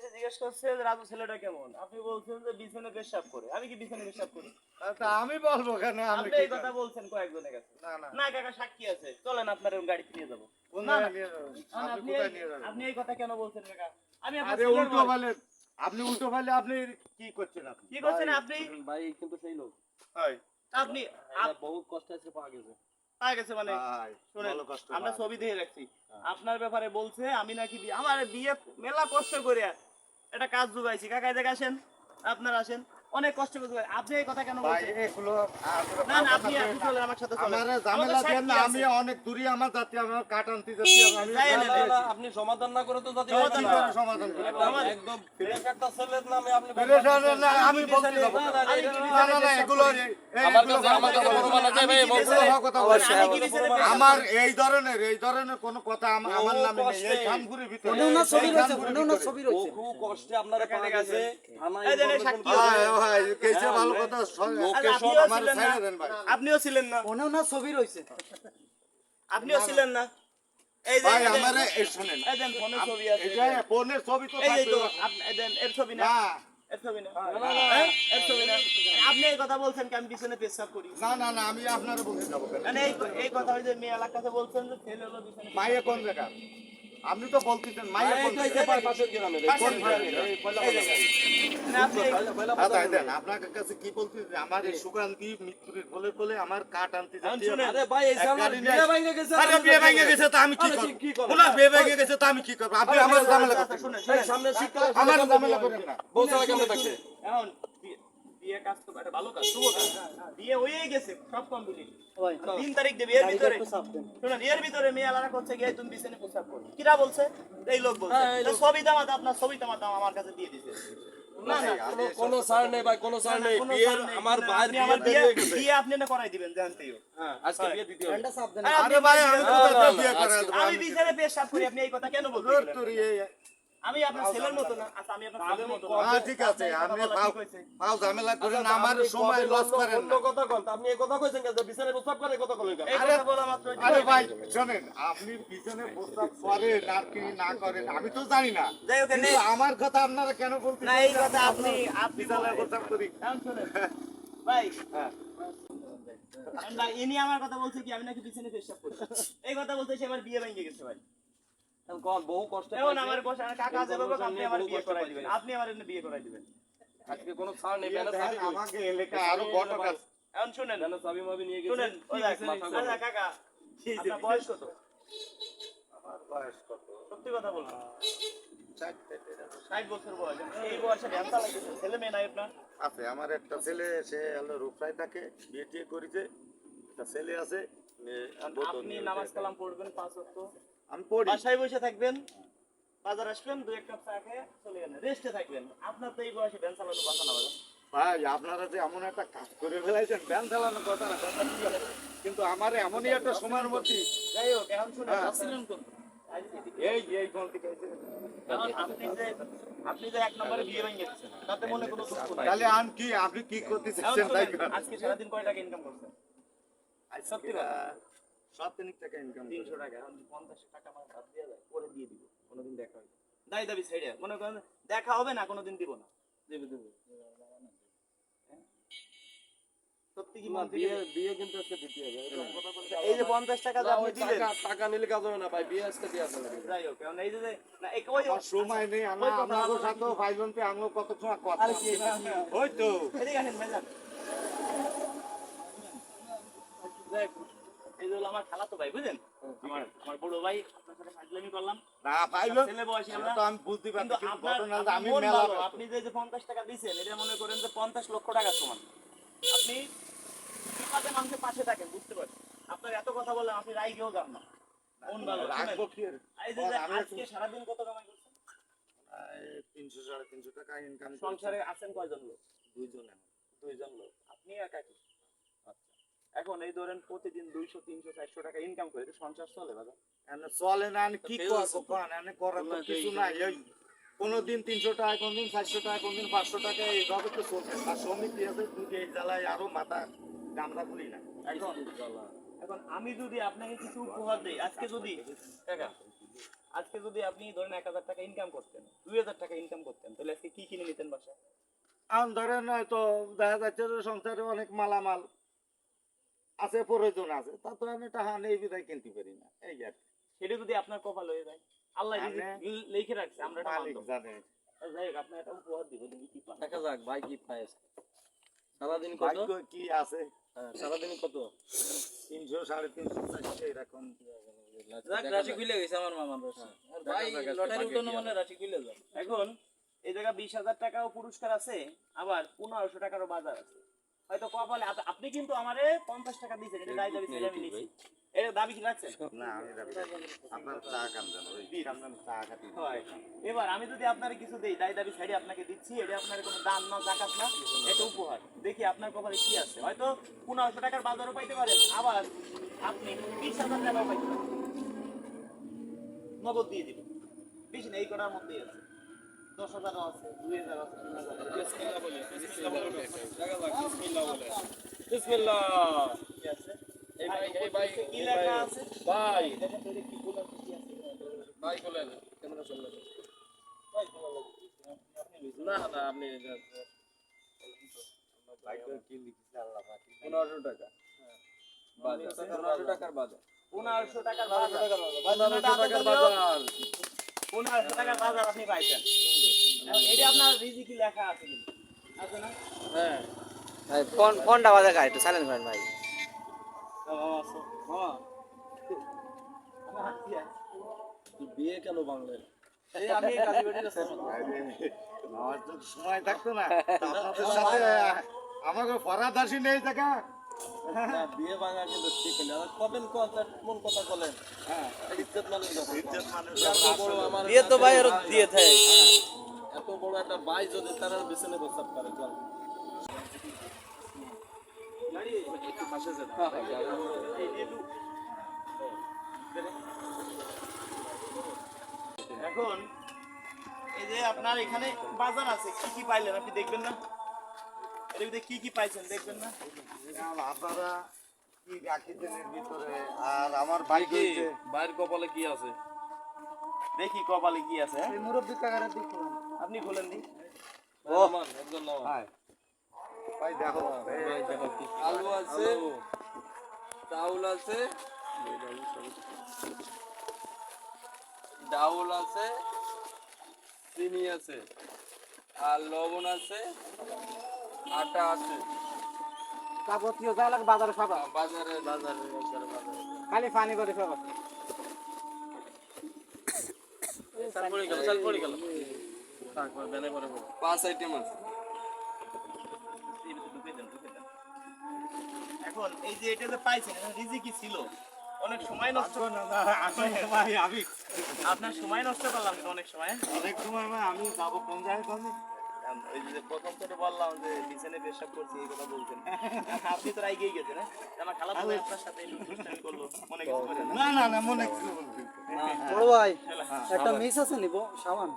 এসে জিজ্ঞেস করছে যে রাজু ছেলেটা কেমন? আপনি বলছেন যে বিছানে পেশাব করে। আমি কি বিছানে পেশাব করি? তা আমি বলব কেন? আমি আপনি এই কথা বলছেন কয়েকজনের কাছে। না না। না কাকা সাক্ষী আছে। চলেন আপনার গাড়িতে নিয়ে যাব। না, আপনি আপনি এই- কথা কেন বলছেন কাকা? আমি আরে উল্টো বয়স। বলে আপনি উল্টো বলে আপনি কি করছেন আপনি? কি করছেন আপনি? ভাই কিন্তু সেই লোক। হয়। আপনি বহুত কষ্ট আছে পাওয়া গেছে। পাওয়া গেছে মানে ভাই, শুনেন ভালো আমরা ছবি দিয়ে রাখছি। আপনার ব্যাপারে বলছে আমি নাকি আমার বিয়ে মেলা কষ্ট করে একটা কাজ জুবাইছি কাকা এদিকে আসেন আপনার আসেন। অনেক কষ্ট করে আপনি এই কথা কেন ভাই বলছেন? এগুলো না না আপনি আপনি চলেন আমার সাথে চলেন। আমার ঝামেলা দেন না আমি অনেক দূরে আমার যাচ্ছি আমার কাট আনতে যাচ্ছি আমি আপনি সমাধান না করে তো জাতি সমাধান। করে সমাধান করব? একদম একদম ফ্রেশ একটা ছেলের নামে আপনি পেরেশানের না, আমি বলতে যাব না, না, না, এগুলো এই- আমার ভাই। কথা এই ধরনের এই ধরনের কোনো কথা আমার নামে নেই। এই। খানপুরের ভিতরে ওনার ছবি রয়েছে ওনার ছবি রয়েছে। বহু কষ্টে আপনারা এখানে পাওয়া গেছে গেছে। থানায় এই যে information সাক্ষী করা ভাই, কেসে ভালো কথা স- আপনিও আমার ছিলেন না। সাইডে দেন ভাই। আপনিও ছিলেন না। ছবি রয়েছে। আপনিও ছিলেন না। এই যে ভাই আমারে এই শুনেন। এই দেন ফোনের ছবি আছে। এটা ফোনের ছবি তো এই তো থাকবে। দেন এর ছবি না। না। এর ছবি না। হ্যাঁ? এর ছবি না। আপনি এই কথা বলছেন কি আমি পিছনে পেশাব করি? না না না আমি আপনারে বলতে যাব। মানে এই এই কথা মেয়ে এলাকাতে বলছেন যে ছেলে হলো পিছনে মাইয়া কোন জায়গা? আপনি তো বলতেছেন মাইয়া। না, আচ্ছা। দেন, আপনার কাছে কি বলতেছি আমার এই সুকান্তি মৃত্যুর বলে বলে আমার কাঠ আনতে যাচ্ছি শুনেন, আরে ভাই, এই যে আমার গাড়ি নিয়ে বিয়ে ভাঙে গেছে, আরে বিয়ে ভেঙে দেখবেন। গেছে তো আমি কি করব ওনার বিয়ে ভেঙে গেছে তো আমি কি করব আপনি আমার ঝামেলা আচ্ছা, করতেছেন শুনেন, সামনে শিক্ষা আমার ঝামেলা করেন না বউ ছাড়া কেমনে থাকছে? এখন বিয়ে- বিয়ে কাজ তো একটা ভালো কাজ শুভ কাজ। বিয়ে হয়েই গেছে সব কমপ্লিট তিন তারিখ দেবে এর ভিতরে একটু চাপ দেন। শুনুন এর ভিতরে মেয়ে আলাদা করছে গিয়ে তুমি বিছানে প্রস্তাব করো। কিরা বলছে? এই লোক বলছে। এই তো লোক। ছবি দামা আপনার ছবি দাম আমার কাছে দিয়ে দিছে। না না কোনো- কোনো নেই ভাই, কোনো ছাড় নেই। বিয়ের- আমার ভাইয়ের আপনি আমার বিয়ে বিয়ে আপনি না করাই দিবেন জানতেই হ্যাঁ, আজকে বিয়ে দিতে হবে। ফ্যানটা চাপ দেন আরে আরে ভাই আমি না, কোথায় না, তো বিয়ে করে আজকে- আমি বিছানে পেশাব করি আপনি এই কথা কেন বলতে আমি আপনার ছেলের মতো না। আচ্ছা আমি আপনার ছেলের মতো হ্যাঁ, ঠিক আছে আপনার এই কথা আপনি পাও পাও ঝামেলা করেন আচ্ছা, আমার সময় লস করেন অন্য কথা কন, আপনি এই কথা কইছেন যে বিছানায় প্রস্তাব করে কথা কইলেন কেন? বলা মাত্র আরে ভাই শোনেন আপনি পিছনে প্রস্তাব করেন আর কি না করেন আমি তো জানি না। কিন্তু আমার কথা আপনারা কেন বলতে না এই কথা আপনি আপনি বিছানায় প্রস্তাব করি। এখন ভাই হ্যাঁ। ইনি আমার কথা বলছে কি আমি নাকি পিছনে পেশাব করি? এই কথা বলতে সে আমার বিয়ে ভেঙে গেছে ভাই। বহু কষ্টে আমার কাকা যেভাবে আপনি আমার বিয়ে করাই দিবেন। আপনি আমার বিয়ে করাই দিবেন। আজকে কোনো ছাড় নেই, ব্যানার দেন, চাবি কই? আমাকে এলাকা আরও বড় কাজ। এখন শুনেন। চাবি মাবি নিয়ে গেছে। শুনেন ওই কি দেখ, হয়েছে, মাথা আচ্ছা, গরম। কাকা আপনার বয়স কত? বয়স কত? সত্যি কথা বলুন। ষাট বছর বয়স। এই বয়সে ব্যবসা লাগছে ছেলে মেয়ে নাই আপনার? আছে আমার একটা ছেলে সে হলো রূপসাই থাকে বিয়ে টিয়ে করেছে। একটা ছেলে আছে আপনি নামাজ কালাম পড়বেন পাঁচ ওয়াক্ত। আমি পড়ি। বাসায় বসে থাকবেন বাজার আসবেন দুই এক কাপ চা খেয়ে চলে গেলেন। রেস্টে থাকবেন। আপনার তো এই বয়সে ভ্যান চালানো বাসা না ভাই আপনারা যে এমন একটা কাজ করে ফেলাইছেন ব্যান চালানোর কথা না কথা কিন্তু আমার এমনই একটা সময়ের মধ্যে যাই হোক এখন শুনে হ্যাঁ। আসছিলেন কোন এই এই ফোন থেকে আপনি যে আপনি যে এক নম্বরে বিয়ে ভেঙে দিচ্ছেন তাতে মনে কোনো দুঃখ নাই। তাহলে আন কি আপনি কি করতে চাচ্ছেন। আজকে সারাদিন কয় টাকা ইনকাম করছেন? সত্যি কথা। সব তিন টাকা ইনকাম তিনশো টাকা এখন পঞ্চাশ টাকা আমার হাত দিয়ে যায় করে দিয়ে দিব কোনোদিন দেখা হবে দাবি দাবি সাইডে মনে করেন দেখা হবে না কোনোদিন দিব না। দেবে, দেবে। সত্যি কি না, বিয়ে- বিয়ে কিন্তু আজকে দিতে হবে। এরকম কথা বলতে এই যে পঞ্চাশ টাকা যে আপনি দিলেন টাকা- টাকা নিলে কাজ হবে না ভাই, বিয়ে আজকে দেয়া যাবে যাই হোক এখন এই যে যে- না এই ওই সময় নেই আমরা আপনাদের সাথে ভাইজন পে আঙুল কত সময় কথা। ওই তো। এদিকে আসেন ভাইজান যাই হোক, এই হলো আমার খালাতো ভাই বুঝলেন? আমার আমার বড় ভাই আপনার সাথে ফাজলামি করলাম। না ভাইজন ছেলে বয়সী আমরা। তো আমি বুঝতে পারছি কিন্তু কিন্তু ঘটনা আমি মেলা আপনি যে যে পঞ্চাশ টাকা দিচ্ছেন এটা মনে করেন যে পঞ্চাশ লক্ষ টাকা সমান। আপনি বিপদে মানুষের পাশে থাকেন বুঝতে পারছেন? আপনার এত কথা বললেন আপনি যান না। মন ভালো রাখব কি এই যে যে আজকে সারাদিন কত কামাই করছেন? তিনশো সাড়ে তিনশো টাকা ইনকাম সংসারে আছেন কয়জন লোক? দুইজন। দুইজন লোক। আপনি একা কি? এখন এই ধরেন প্রতিদিন দুইশো তিনশো চারশো টাকা ইনকাম করে এটা সংসার চলে চলে না আমি কি করব কোন করার তো কিছু নাই এই কোনদিন তিনশো টাকা কোনদিন চারশো টাকা কোনদিন পাঁচশো টাকা এইভাবে তো চলছে। আর সমিতি আছে? দুটো এই জ্বালায় আরও মাথা গামলা খুলি না। এখন এখন আমি যদি আপনাকে কিছু উপহার দেই আজকে যদি আজকে যদি আপনি ধরেন এক হাজার টাকা ইনকাম করতেন দুই হাজার টাকা ইনকাম করতেন তাহলে আজকে কি কিনে নিতেন বাসায়? এখন ধরেন হয়তো দেখা যাচ্ছে যে সংসারে অনেক মালামাল আছে প্রয়োজন আছে। তা তো আমি টাকা নেই বিদায় কিনতে পারি না। এই আর। সেটা যদি আপনার কপাল হয়ে যায় আল্লাহ লিখে রাখছে আমরা এটা মালিক জানে। যাই হোক আপনার একটা উপহার দিব দেখি কি পান। দেখা যাক ভাই কি পায় সারাদিন কত? কি আছে? হ্যাঁ, সারাদিন কত? তিনশো সাড়ে তিনশো চারশো এরকম। যাক রাশি খুলে গেছে আমার মামার রাশি। আর ভাই লটারি উঠানো মানে রাশি খুলে যায় এখন এই জায়গা বিশ হাজার টাকাও পুরস্কার আছে আবার পনেরোশো টাকারও বাজার আছে। হয়তো কপালে আপ- আপনি কিন্তু আমারে পঞ্চাশ টাকা দিয়েছেন এটা দায় দাবি ছেড়ে আমি নিচ্ছি এটা দাবি কি রাখছেন? না আমি যাব আপনার চা কাম ওই চা কাটি। এবার আমি যদি আপনার কিছু দেই দায় দাবি ছাড়ি আপনাকে দিচ্ছি এটা আপনার কোনো দান না জাকাত না এটা উপহার। দেখি আপনার কপালে কি আছে। হয়তো পনেরোশো টাকার বাজারও পাইতে পারেন আবার আপনি বিশ হাজার টাকাও পাইতে পারেন। নগদ দিয়ে দিবেন বেশি নেই করার মধ্যেই আছে। দশ হাজারও আছে দুই হাজার আছে তিন হাজার না টাকা পনেরোশো টাকার বাজার পনেরোশো টাকার বাজার পনেরোশো টাকার বাজার আপনি পাইছেন এটা আপনার রিজিকি লেখা আছে কিন্তু। হ্যাঁ ভাই ফোন ফোনটা বাজে একটু সাইলেন্ট করেন ভাই। বিয়ে কেন বাংলায়? সময় থাকতো না। আপনাদের সাথে আমাকে ফরাদাসী নেই দেখা বিয়ে ভাঙা কিন্তু ঠিক হলে কবেন কথা কোন কথা বলেন? হ্যাঁ। ইজ্জত মানুষ ইজ্জত বিয়ে তো ভাই আরও দিয়ে থাকে। হ্যাঁ, এত বড় একটা যদি তার বিছানে প্রস্তাব করে চল। এখন এই যে আপনার এখানে বাজার আছে কি কি পাইলেন আপনি দেখবেন না? এর ভিতরে কি কি পাইছেন দেখবেন না? আপনারা কি রাখিছেন ভিতরে আর আমার ভাই কি হয়েছে বাইরের কপালে কি আছে। দেখি কপালে কি আছে হ্যাঁ? মুরব্বী কাকারা দেখুন। আপনি খোলেন দি। ও নাও ভাই ভাই দেখো ভাই আলু আছে চাউল আছে ডাউল আছে চিনি আছে আর লবণ আছে আটা আছে। যাবতীয় যা লাগে বাজারে সব আছে। বাজারে বাজারে বাজারে খালি পানি করে সব আছে। চাল গেল চাল গেল। তারপর বেনে পরে পাঁচ আইটেম আছে। এই ভিতরে ঢুকে দেন, ঢুকে দেন। এখন এই যে এটা যে পাইছেন এটা রিজিকি ছিল? অনেক সময় নষ্ট না, না, ভাই আমি আপনার সময় নষ্ট করলাম অনেক সময় অনেক সময় আমি যাব কোন জায়গায় ওই যে প্রথম থেকে বললাম যে বিছানে পেশাব করছি এই কথা বলছেন। আপনি তো রাইগেই গেছেন হ্যাঁ? আমার খালাতো ভাই আপনার সাথে দুষ্টামি করল মনে কিছু না। না না মনে কিছু বলছি বড় ভাই একটা মিস আছে নিব সাবান।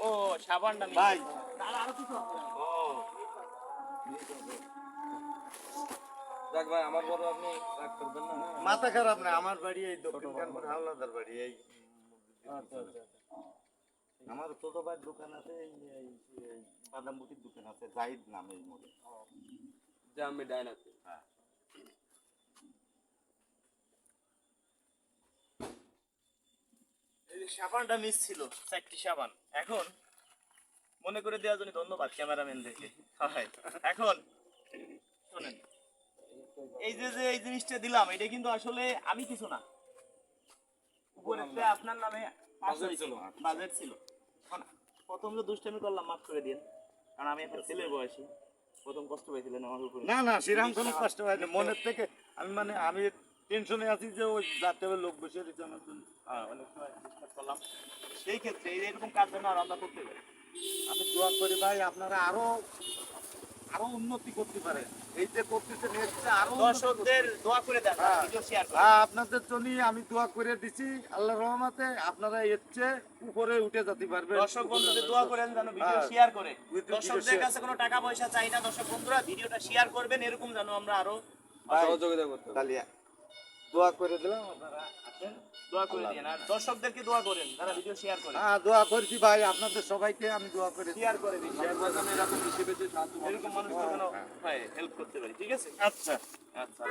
ও সাবানটা ভাই। তাহলে আরও কিছু আছে। ও যাক ভাই আমার বড় আপনি রাগ করবেন না। মাথা খারাপ না আমার বাড়ি এই দক্ষিণ কানপুর হাওলাদার বাড়ি এই আমার ছোট ভাইয়ের দোকান আছে এই বাদামবুটির দোকান আছে জাহিদ নামে এই মোড়ে। যে আমি ডাইন আছি এই সাবানটা মিস ছিল চারটি সাবান। এখন মনে করে দেওয়ার জন্য ধন্যবাদ হয়। এখন শোনেন এই যে যে এই জিনিসটা দিলাম এটা কিন্তু আসলে আমি কিছু না। উপরে আপনার নামে বাজেট ছিল বাজেট ছিল। প্রথম যে দুষ্টামি করলাম মাফ করে দিন কারণ আমি এখন ছেলের বয়সী। প্রথম কষ্ট পেয়েছিলেন আমার উপরে। না না সেরকম কোনো কষ্ট হয়নি। মনের থেকে আমি মানে আমি টেনশনে আছি যে ওই যাতে হবে লোক বসে দিচ্ছে আমার জন্য। হ্যাঁ, অনেক সময় discuss করলাম। সেই ক্ষেত্রে এরকম কাজ যেন আর আমরা করতে পারি আমি দোয়া করি ভাই আপনারা আরও আরও উন্নতি করতে পারেন। এই যে করতেছেন এর চেয়ে আরও দর্শকদের দোয়া করে দেন হ্যাঁ। ভিডিও শেয়ার করে হ্যাঁ, আপনাদের জন্য আমি দোয়া করে দিছি আল্লাহ রহমতে আপনারা এর চেয়ে উপরে উঠে যেতে পারবেন। দর্শক বন্ধুদের দোয়া করেন যেন ভিডিও। শেয়ার করে। দর্শকদের কাছে কোনো টাকা পয়সা চাই না দর্শক বন্ধুরা ভিডিওটা শেয়ার করবেন এরকম যেন আমরা আরও সহযোগিতা করতে দোয়া করে দিলাম আপনারা দোয়া করে দিন আর দর্শকদেরকে দোয়া করেন তারা ভিডিও শেয়ার করে। হ্যাঁ দোয়া করছি ভাই আপনাদের সবাইকে আমি দোয়া করে শেয়ার করে দিন শেয়ার করে এরকম হিসেবে যে সাহায্য এরকম মানুষকে যেন হয় হেল্প করতে পারি ঠিক আছে? আচ্ছা। আচ্ছা।